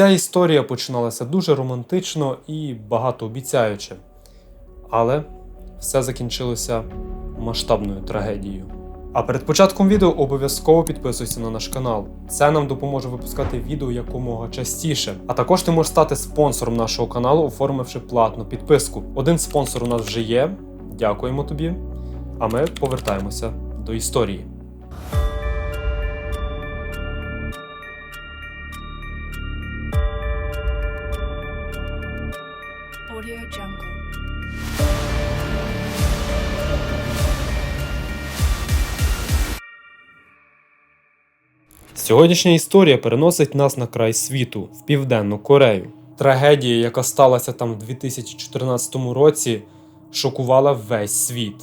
Ця історія починалася дуже романтично і багатообіцяюче. Але все закінчилося масштабною трагедією. А перед початком відео обов'язково підписуйся на наш канал. Це нам допоможе випускати відео якомога частіше. А також ти можеш стати спонсором нашого каналу, оформивши платну підписку. Один спонсор у нас вже є. Дякуємо тобі. А ми повертаємося до історії. Сьогоднішня історія переносить нас на край світу в Південну Корею. Трагедія, яка сталася там в 2014 році, шокувала весь світ.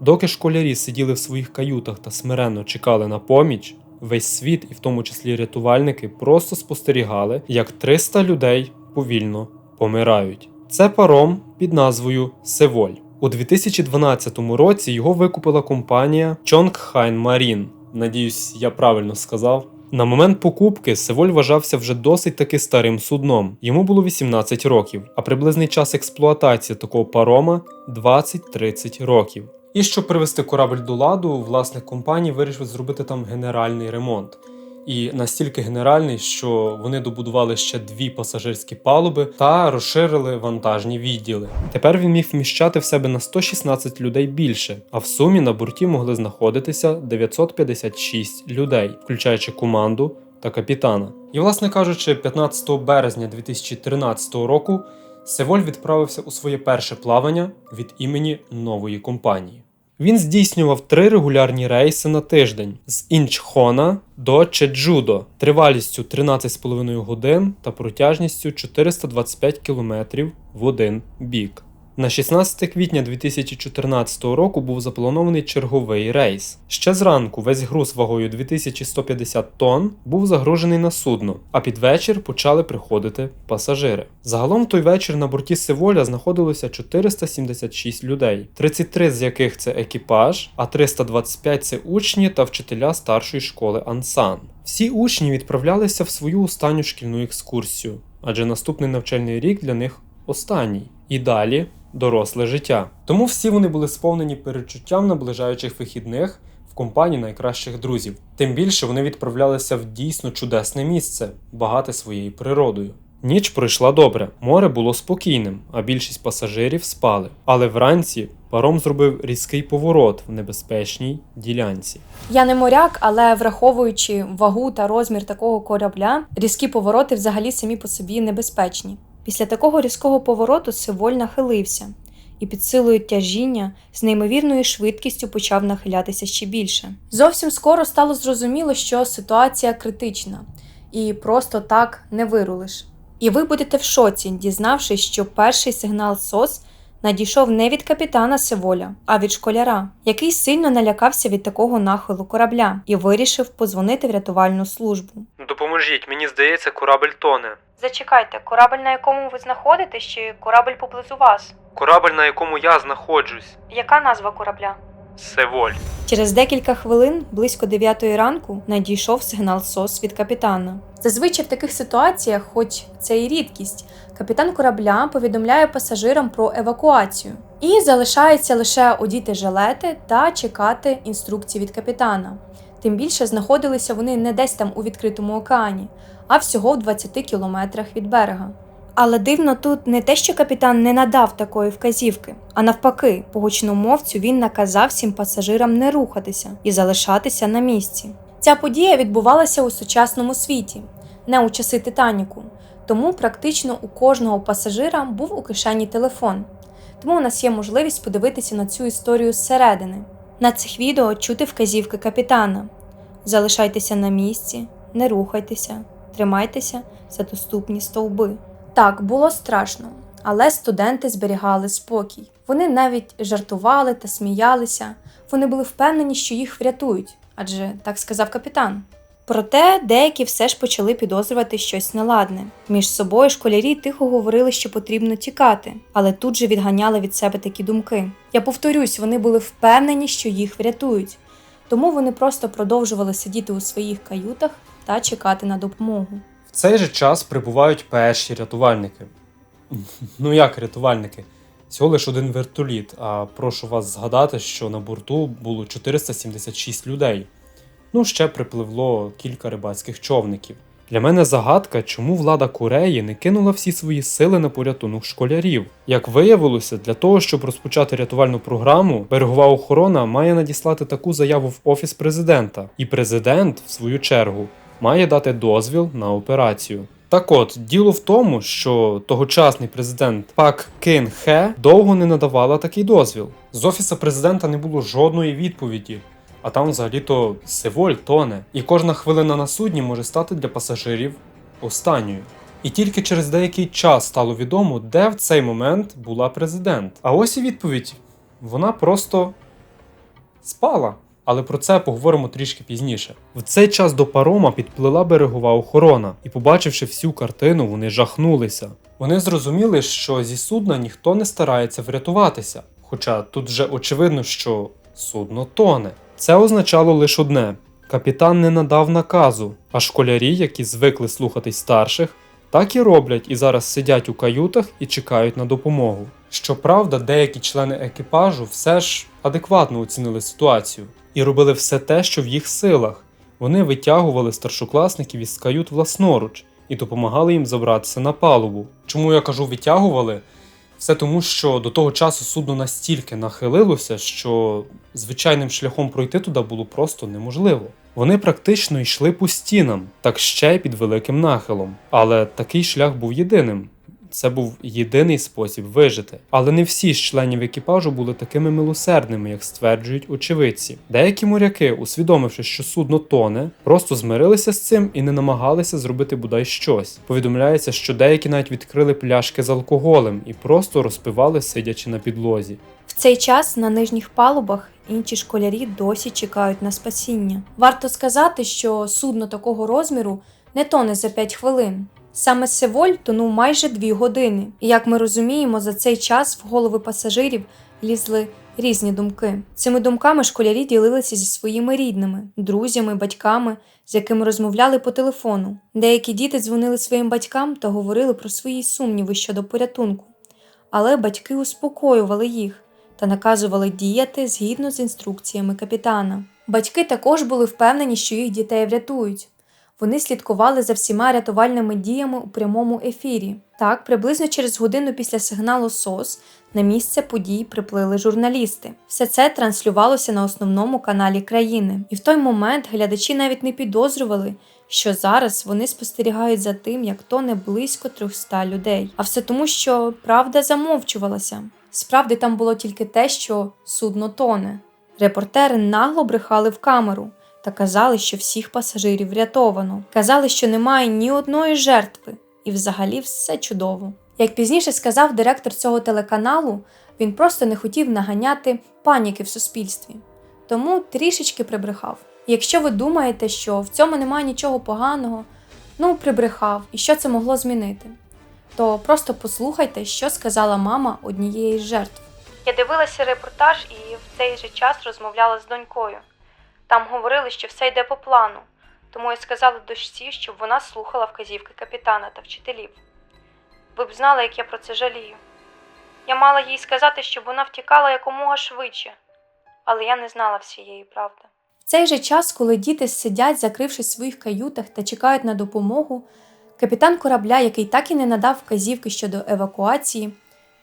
Доки школярі сиділи в своїх каютах та смиренно чекали на поміч, весь світ, і в тому числі рятувальники, просто спостерігали, як 300 людей повільно помирають. Це паром під назвою Севоль. У 2012 році його викупила компанія Chonghain Marine. Надіюсь, я правильно сказав. На момент покупки Севоль вважався вже досить таки старим судном. Йому було 18 років, а приблизний час експлуатації такого парома 20-30 років. І щоб привести корабль до ладу, власник компанії вирішив зробити там генеральний ремонт. І настільки генеральний, що вони добудували ще дві пасажирські палуби та розширили вантажні відділи. Тепер він міг вміщати в себе на 116 людей більше, а в сумі на борті могли знаходитися 956 людей, включаючи команду та капітана. І, власне кажучи, 15 березня 2013 року Севоль відправився у своє перше плавання від імені нової компанії. Він здійснював три регулярні рейси на тиждень з Інчхона до Чеджудо тривалістю 13,5 годин та протяжністю 425 км в один бік. На 16 квітня 2014 року був запланований черговий рейс. Ще зранку весь груз вагою 2150 тонн був загружений на судно, а під вечір почали приходити пасажири. Загалом в той вечір на борті Севоля знаходилося 476 людей, 33 з яких це екіпаж, а 325 це учні та вчителя старшої школи Ансан. Всі учні відправлялися в свою останню шкільну екскурсію, адже наступний навчальний рік для них останній. І далі доросле життя. Тому всі вони були сповнені перечуттям наближаючих вихідних в компанії найкращих друзів. Тим більше вони відправлялися в дійсно чудесне місце, багате своєю природою. Ніч пройшла добре, море було спокійним, а більшість пасажирів спали. Але вранці паром зробив різкий поворот в небезпечній ділянці. Я не моряк, але враховуючи вагу та розмір такого корабля, різкі повороти взагалі самі по собі небезпечні. Після такого різкого повороту Сиволь нахилився і під силою тяжіння з неймовірною швидкістю почав нахилятися ще більше. Зовсім скоро стало зрозуміло, що ситуація критична і просто так не вирулиш. І ви будете в шоці, дізнавшись, що перший сигнал СОС надійшов не від капітана Севоля, а від школяра, який сильно налякався від такого нахилу корабля і вирішив позвонити в рятувальну службу. Допоможіть, мені здається, корабель тоне. Зачекайте, корабель, на якому ви знаходитесь, чи корабель поблизу вас? Корабель, на якому я знаходжусь. Яка назва корабля? Севоль. Через декілька хвилин, близько 9 ранку, надійшов сигнал СОС від капітана. Зазвичай в таких ситуаціях, хоч це і рідкість, капітан корабля повідомляє пасажирам про евакуацію і залишається лише одіти жилети та чекати інструкцій від капітана. Тим більше знаходилися вони не десь там у відкритому океані, а всього в 20 кілометрах від берега. Але дивно тут не те, що капітан не надав такої вказівки, а навпаки, по гучномовцю він наказав всім пасажирам не рухатися і залишатися на місці. Ця подія відбувалася у сучасному світі, не у часи Титаніку, тому практично у кожного пасажира був у кишені телефон. Тому у нас є можливість подивитися на цю історію зсередини. На цих відео чути вказівки капітана: залишайтеся на місці, не рухайтеся, тримайтеся за доступні стовби. Так, було страшно, але студенти зберігали спокій. Вони навіть жартували та сміялися. Вони були впевнені, що їх врятують, адже так сказав капітан. Проте деякі все ж почали підозрювати щось неладне. Між собою школярі тихо говорили, що потрібно тікати, але тут же відганяли від себе такі думки. Я повторюсь, вони були впевнені, що їх врятують, тому вони просто продовжували сидіти у своїх каютах та чекати на допомогу. В цей же час прибувають перші рятувальники. Ну як рятувальники? Всього лиш один вертоліт, а прошу вас згадати, що на борту було 476 людей. Ну, ще припливло кілька рибацьких човників. Для мене загадка, чому влада Кореї не кинула всі свої сили на порятунок школярів. Як виявилося, для того, щоб розпочати рятувальну програму, берегова охорона має надіслати таку заяву в офіс президента, і президент, в свою чергу, має дати дозвіл на операцію. Так от, діло в тому, що тогочасний президент Пак Кин Хе довго не надавала такий дозвіл. З офіса президента не було жодної відповіді, а там взагалі-то Севоль тоне, і кожна хвилина на судні може стати для пасажирів останньою. І тільки через деякий час стало відомо, де в цей момент була президент. А ось і відповідь: вона просто спала. Але про це поговоримо трішки пізніше. В цей час до парома підплила берегова охорона, і, побачивши всю картину, вони жахнулися. Вони зрозуміли, що зі судна ніхто не старається врятуватися. Хоча тут вже очевидно, що судно тоне. Це означало лише одне: капітан не надав наказу, а школярі, які звикли слухатись старших, так і роблять і зараз сидять у каютах і чекають на допомогу. Щоправда, деякі члени екіпажу все ж адекватно оцінили ситуацію і робили все те, що в їх силах. Вони витягували старшокласників із кают власноруч і допомагали їм забратися на палубу. Чому я кажу витягували? Все тому, що до того часу судно настільки нахилилося, що звичайним шляхом пройти туди було просто неможливо. Вони практично йшли по стінам, так ще й під великим нахилом. Але такий шлях був єдиним. Це був єдиний спосіб вижити. Але не всі з членів екіпажу були такими милосердними, як стверджують очевидці. Деякі моряки, усвідомивши, що судно тоне, просто змирилися з цим і не намагалися зробити бодай щось. Повідомляється, що деякі навіть відкрили пляшки з алкоголем і просто розпивали, сидячи на підлозі. В цей час на нижніх палубах інші школярі досі чекають на спасіння. Варто сказати, що судно такого розміру не тоне за 5 хвилин. Саме Севоль тонув майже 2 години, і як ми розуміємо, за цей час в голови пасажирів лізли різні думки. Цими думками школярі ділилися зі своїми рідними, друзями, батьками, з якими розмовляли по телефону. Деякі діти дзвонили своїм батькам та говорили про свої сумніви щодо порятунку, але батьки успокоювали їх та наказували діяти згідно з інструкціями капітана. Батьки також були впевнені, що їх дітей врятують. Вони слідкували за всіма рятувальними діями у прямому ефірі. Так, приблизно через годину після сигналу СОС на місце подій приплили журналісти. Все це транслювалося на основному каналі країни. І в той момент глядачі навіть не підозрювали, що зараз вони спостерігають за тим, як тоне близько 300 людей. А все тому, що правда замовчувалася. Справді там було тільки те, що судно тоне. Репортери нагло брехали в камеру та казали, що всіх пасажирів врятовано. Казали, що немає ні одної жертви, і взагалі все чудово. Як пізніше сказав директор цього телеканалу, він просто не хотів наганяти паніки в суспільстві, тому трішечки прибрехав. Якщо ви думаєте, що в цьому немає нічого поганого, ну прибрехав, і що це могло змінити, то просто послухайте, що сказала мама однієї з жертв. Я дивилася репортаж і в цей же час розмовляла з донькою. Там говорили, що все йде по плану, тому я сказала дочці, щоб вона слухала вказівки капітана та вчителів. Ви б знали, як я про це жалію. Я мала їй сказати, щоб вона втікала якомога швидше, але я не знала всієї правди. В цей же час, коли діти сидять, закрившись в своїх каютах та чекають на допомогу, капітан корабля, який так і не надав вказівки щодо евакуації,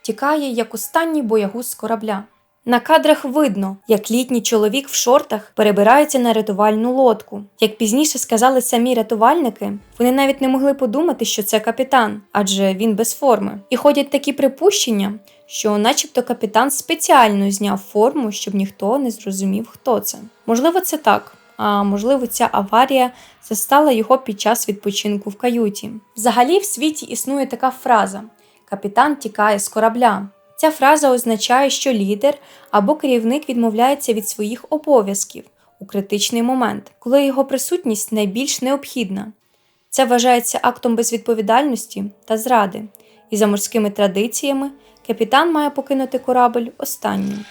тікає як останній боягуз з корабля. На кадрах видно, як літній чоловік в шортах перебирається на рятувальну лодку. Як пізніше сказали самі рятувальники, вони навіть не могли подумати, що це капітан, адже він без форми. І ходять такі припущення, що, начебто, капітан спеціально зняв форму, щоб ніхто не зрозумів, хто це. Можливо, це так. А можливо, ця аварія застала його під час відпочинку в каюті. Взагалі, в світі існує така фраза: капітан тікає з корабля. Ця фраза означає, що лідер або керівник відмовляється від своїх обов'язків у критичний момент, коли його присутність найбільш необхідна. Це вважається актом безвідповідальності та зради, і за морськими традиціями капітан має покинути корабль останнім.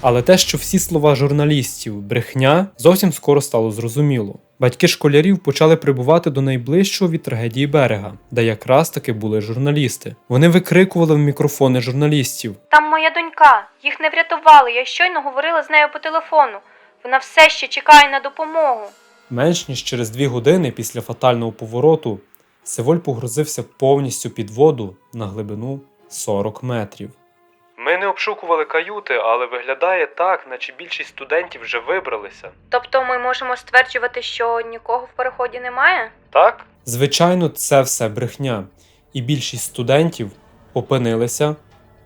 Але те, що всі слова журналістів брехня, зовсім скоро стало зрозуміло. Батьки школярів почали прибувати до найближчого від трагедії берега, де якраз таки були журналісти. Вони викрикували в мікрофони журналістів. Там моя донька. Їх не врятували. Я щойно говорила з нею по телефону. Вона все ще чекає на допомогу. Менш ніж через дві години після фатального повороту Севоль погрузився повністю під воду на глибину 40 метрів. Ми не обшукували каюти, але виглядає так, наче більшість студентів вже вибралися. Тобто ми можемо стверджувати, що нікого в переході немає? Так? Звичайно, це все брехня, і більшість студентів опинилися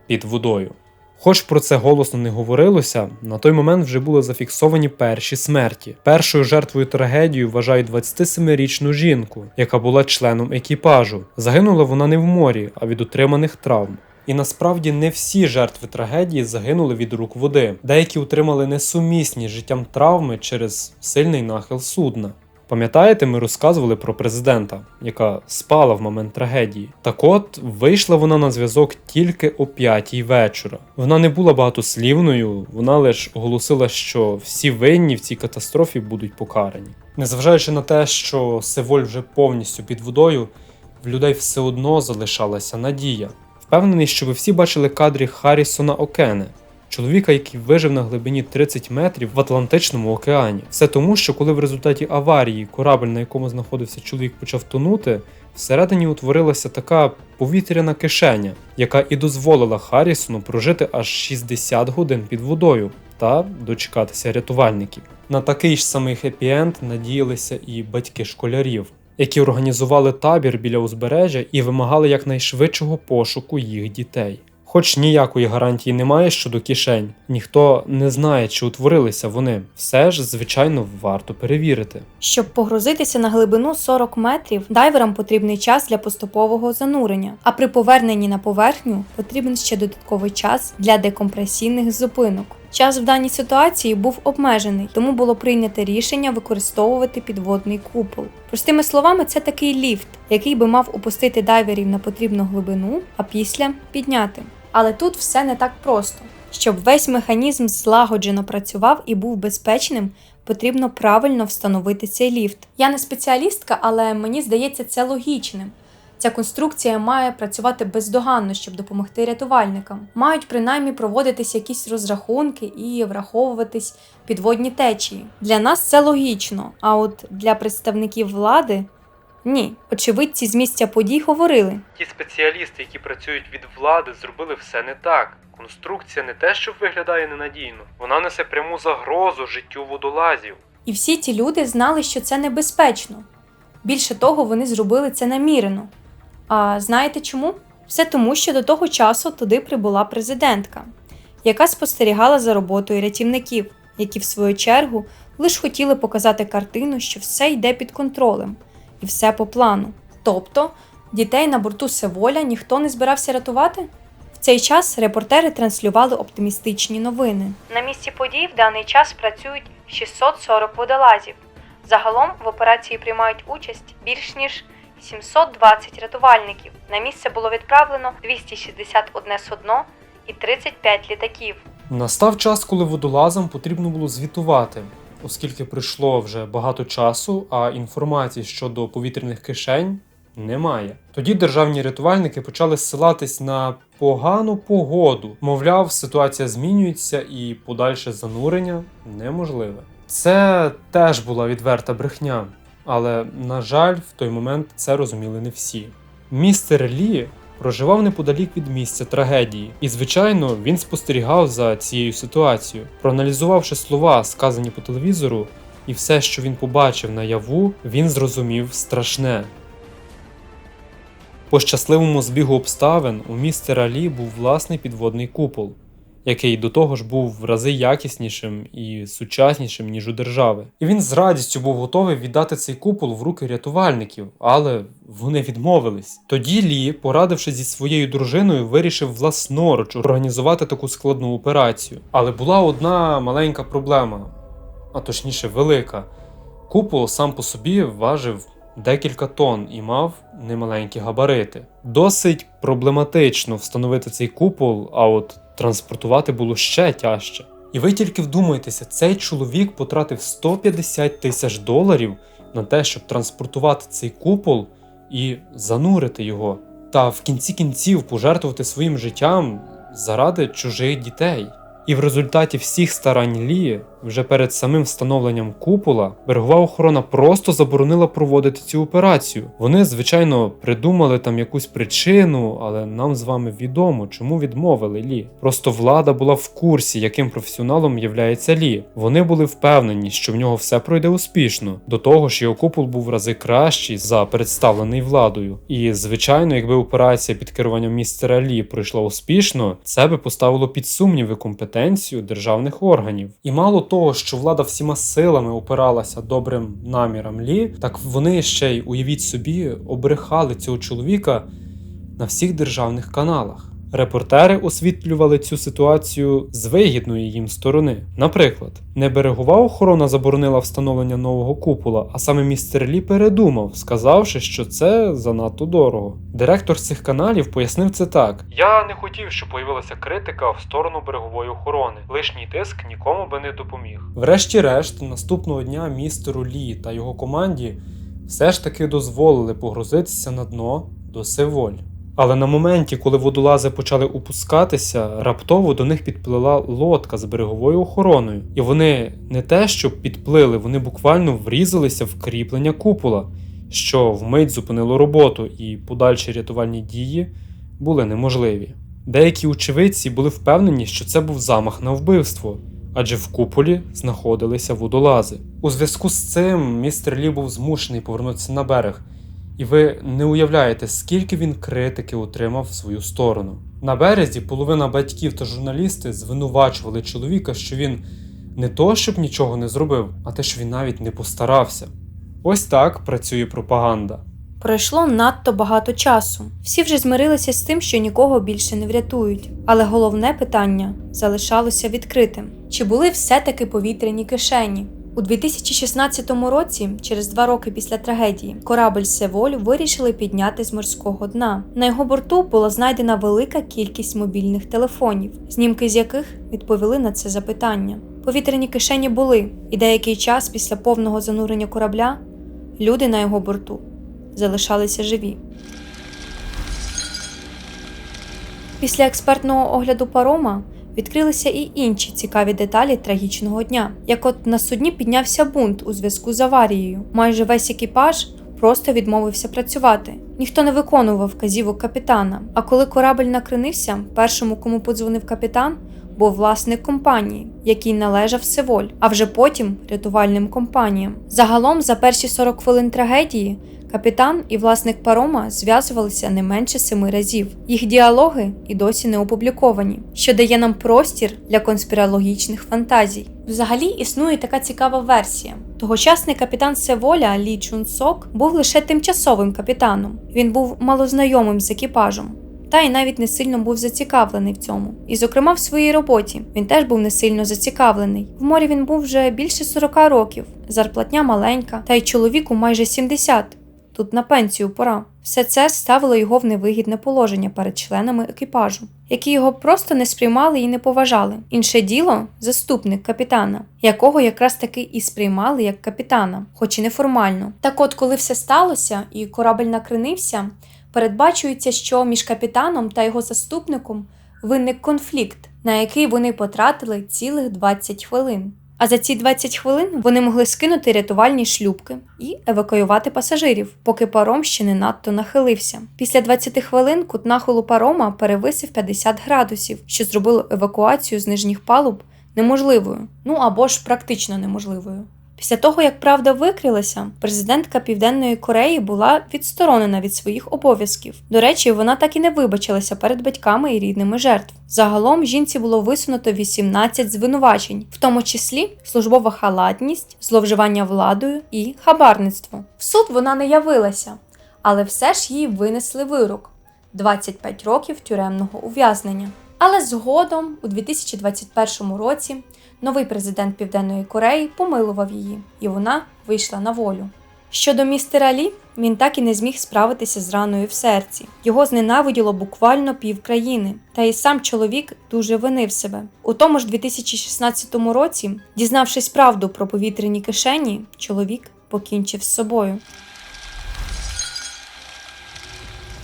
під водою. Хоч про це голосно не говорилося, на той момент вже були зафіксовані перші смерті. Першою жертвою трагедії вважають 27-річну жінку, яка була членом екіпажу. Загинула вона не в морі, а від отриманих травм. І насправді не всі жертви трагедії загинули від рук води. Деякі отримали несумісні з життям травми через сильний нахил судна. Пам'ятаєте, ми розказували про президента, яка спала в момент трагедії. Так от вийшла вона на зв'язок тільки о п'ятій вечора. Вона не була багатослівною, вона лише оголосила, що всі винні в цій катастрофі будуть покарані. Незважаючи на те, що Севоль вже повністю під водою, в людей все одно залишалася надія. Впевнений, що ви всі бачили кадри Харрісона Окене, чоловіка, який вижив на глибині 30 метрів в Атлантичному океані. Все тому, що коли в результаті аварії корабель, на якому знаходився чоловік, почав тонути, всередині утворилася така повітряна кишеня, яка і дозволила Харрісону прожити аж 60 годин під водою та дочекатися рятувальників. На такий ж самий хеппі-енд надіялися і батьки школярів які організували табір біля узбережжя і вимагали якнайшвидшого пошуку їх дітей. Хоч ніякої гарантії немає щодо кишень, ніхто не знає, чи утворилися вони. Все ж, звичайно, варто перевірити. Щоб погрузитися на глибину 40 метрів, дайверам потрібний час для поступового занурення, а при поверненні на поверхню потрібен ще додатковий час для декомпресійних зупинок. Час в даній ситуації був обмежений, тому було прийнято рішення використовувати підводний купол. Простими словами, це такий ліфт, який би мав опустити дайверів на потрібну глибину, а після підняти. Але тут все не так просто. Щоб весь механізм злагоджено працював і був безпечним, потрібно правильно встановити цей ліфт. Я не спеціалістка, але мені здається це логічним. Ця конструкція має працювати бездоганно, щоб допомогти рятувальникам. Мають принаймні проводитись якісь розрахунки і враховуватись підводні течії. Для нас це логічно, а от для представників влади ні. Очевидці з місця подій говорили. Ті спеціалісти, які працюють від влади, зробили все не так. Конструкція не те, що виглядає ненадійно, вона несе пряму загрозу життю водолазів. І всі ті люди знали, що це небезпечно. Більше того, вони зробили це намірено. А знаєте чому? Все тому, що до того часу туди прибула президентка, яка спостерігала за роботою рятівників, які в свою чергу лише хотіли показати картину, що все йде під контролем і все по плану. Тобто дітей на борту Севоля ніхто не збирався рятувати? В цей час репортери транслювали оптимістичні новини. На місці подій в даний час працюють 640 водолазів. Загалом в операції приймають участь більш ніж 720 рятувальників. На місце було відправлено 261 судно і 35 літаків. Настав час, коли водолазам потрібно було звітувати, оскільки пройшло вже багато часу, а інформації щодо повітряних кишень немає. Тоді державні рятувальники почали ссилатись на погану погоду. Мовляв, ситуація змінюється і подальше занурення неможливе. Це теж була відверта брехня, але, на жаль, в той момент це розуміли не всі. Містер Лі проживав неподалік від місця трагедії, і, звичайно, він спостерігав за цією ситуацією. Проаналізувавши слова, сказані по телевізору, і все, що він побачив наяву, він зрозумів страшне. По щасливому збігу обставин у містера Лі був власний підводний купол, який до того ж був в рази якіснішим і сучаснішим, ніж у держави. І він з радістю був готовий віддати цей купол в руки рятувальників, але вони відмовились. Тоді Лі, порадившись зі своєю дружиною, вирішив власноруч організувати таку складну операцію. Але була одна маленька проблема, а точніше велика. Купол сам по собі важив декілька тонн і мав немаленькі габарити. Досить проблематично встановити цей купол, а от транспортувати було ще тяжче. І ви тільки вдумайтеся, цей чоловік потратив 150 тисяч доларів на те, щоб транспортувати цей купол і занурити його, та в кінці кінців пожертвувати своїм життям заради чужих дітей. І в результаті всіх старань Лі, вже перед самим встановленням купола, берегова охорона просто заборонила проводити цю операцію. Вони, звичайно, придумали там якусь причину, але нам з вами відомо, чому відмовили Лі. Просто влада була в курсі, яким професіоналом являється Лі. Вони були впевнені, що в нього все пройде успішно. До того ж, його купол був в рази кращий за представлений владою. І звичайно, якби операція під керуванням містера Лі пройшла успішно, це би поставило під сумніви компетенцію державних органів. І мало того, що влада всіма силами опиралася добрим намірам Лі, так вони ще й уявіть собі обрехали цього чоловіка на всіх державних каналах. Репортери освітлювали цю ситуацію з вигідної їм сторони. Наприклад, не берегова охорона заборонила встановлення нового купола, а саме містер Лі передумав, сказавши, що це занадто дорого. Директор цих каналів пояснив це так: Я не хотів, щоб появилася критика в сторону берегової охорони. Лишній тиск нікому би не допоміг. Врешті-решт, наступного дня містеру Лі та його команді все ж таки дозволили погрузитися на дно до Севоль. Але на моменті, коли водолази почали опускатися, раптово до них підплила лодка з береговою охороною. І вони не те, що підплили, вони буквально врізалися в кріплення купола, що вмить зупинило роботу, і подальші рятувальні дії були неможливі. Деякі очевидці були впевнені, що це був замах на вбивство, адже в куполі знаходилися водолази. У зв'язку з цим містер Лі був змушений повернутися на берег. І ви не уявляєте, скільки він критики отримав в свою сторону. На березі половина батьків та журналісти звинувачували чоловіка, що він не то, щоб нічого не зробив, а те, що він навіть не постарався. Ось так працює пропаганда. Пройшло надто багато часу. Всі вже змирилися з тим, що нікого більше не врятують. Але головне питання залишалося відкритим: чи були все-таки повітряні кишені? У 2016 році, через два роки після трагедії, корабль Севоль вирішили підняти з морського дна. На його борту була знайдена велика кількість мобільних телефонів, знімки з яких відповіли на це запитання. Повітряні кишені були, і деякий час після повного занурення корабля люди на його борту залишалися живі. Після експертного огляду парома відкрилися і інші цікаві деталі трагічного дня. Як от на судні піднявся бунт у зв'язку з аварією. Майже весь екіпаж просто відмовився працювати. Ніхто не виконував вказівок капітана. А коли корабль накренився, першому, кому подзвонив капітан, був власник компанії, який належав Севоль, а вже потім рятувальним компаніям. Загалом, за перші 40 хвилин трагедії, капітан і власник парома зв'язувалися не менше семи разів. Їх діалоги і досі не опубліковані, що дає нам простір для конспірологічних фантазій. Взагалі існує така цікава версія. Тогочасний капітан Севоля Лі Чун Сок був лише тимчасовим капітаном. Він був малознайомим з екіпажем. Та й навіть не сильно був зацікавлений в цьому. І, зокрема, в своїй роботі він теж був не сильно зацікавлений. В морі він був вже більше 40 років, зарплатня маленька, та й чоловіку майже 70. Тут на пенсію пора. Все це ставило його в невигідне положення перед членами екіпажу, які його просто не сприймали і не поважали. Інше діло заступник капітана, якого якраз таки і сприймали як капітана, хоч і неформально. Так от, коли все сталося і корабель накренився, передбачується, що між капітаном та його заступником виник конфлікт, на який вони потратили цілих 20 хвилин. А за ці 20 хвилин вони могли скинути рятувальні шлюпки і евакуювати пасажирів, поки паром ще не надто нахилився. Після 20 хвилин кут нахилу парома перевисив 50 градусів, що зробило евакуацію з нижніх палуб неможливою, ну або ж практично неможливою. Після того, як правда викрилася, президентка Південної Кореї була відсторонена від своїх обов'язків. До речі, вона так і не вибачилася перед батьками і рідними жертв. Загалом жінці було висунуто 18 звинувачень, в тому числі службова халатність, зловживання владою і хабарництво. В суд вона не явилася, але все ж їй винесли вирок 25 років тюремного ув'язнення. Але згодом, у 2021 році, новий президент Південної Кореї помилував її, і вона вийшла на волю. Щодо містера Лі, він так і не зміг справитися з раною в серці. Його зненавиділо буквально пів країни, та й сам чоловік дуже винив себе. У тому ж 2016 році, дізнавшись правду про повітряні кишені, чоловік покінчив з собою.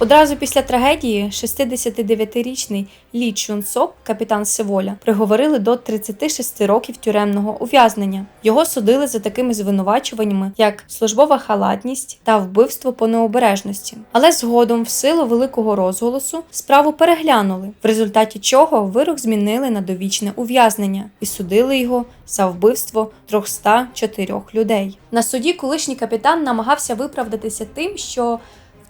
Одразу після трагедії 69-річний Лі Чун Сок, капітан Севоля, приговорили до 36 років тюремного ув'язнення. Його судили за такими звинувачуваннями, як службова халатність та вбивство по необережності. Але згодом, в силу великого розголосу, справу переглянули, в результаті чого вирок змінили на довічне ув'язнення і судили його за вбивство 304 людей. На суді колишній капітан намагався виправдатися тим, що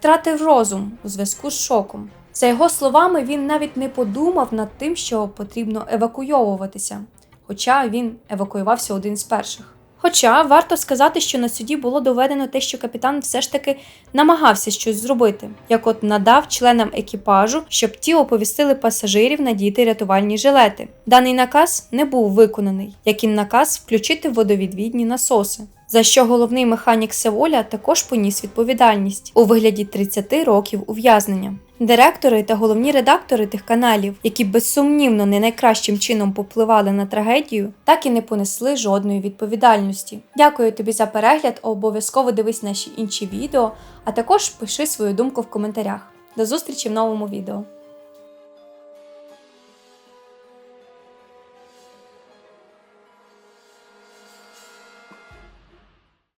втратив розум у зв'язку з шоком. За його словами, він навіть не подумав над тим, що потрібно евакуйовуватися, хоча він евакуювався один з перших. Хоча варто сказати, що на суді було доведено те, що капітан все ж таки намагався щось зробити, як от надав членам екіпажу, щоб ті оповістили пасажирів надіти рятувальні жилети. Даний наказ не був виконаний, як і наказ включити водовідвідні насоси. За що головний механік Севоля також поніс відповідальність у вигляді 30 років ув'язнення. Директори та головні редактори тих каналів, які безсумнівно не найкращим чином попливали на трагедію, так і не понесли жодної відповідальності. Дякую тобі за перегляд. Обов'язково дивись наші інші відео, а також пиши свою думку в коментарях. До зустрічі в новому відео.